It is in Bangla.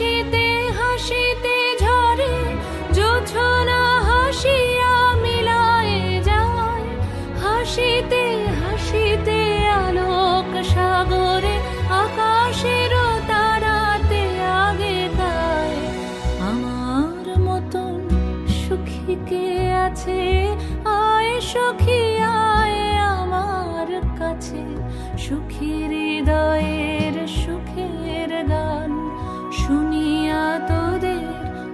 হাসিতে হাসিতে ঝরে, জোছনা হাসিয়া মিলায় যায়। হাসিতে হাসিতে আলোক সাগরে, আকাশের তারাতে আগে তাই। আমার মতন সুখী কে আছে? আয় সুখী, আয় আমার কাছে। সুখী হৃদয়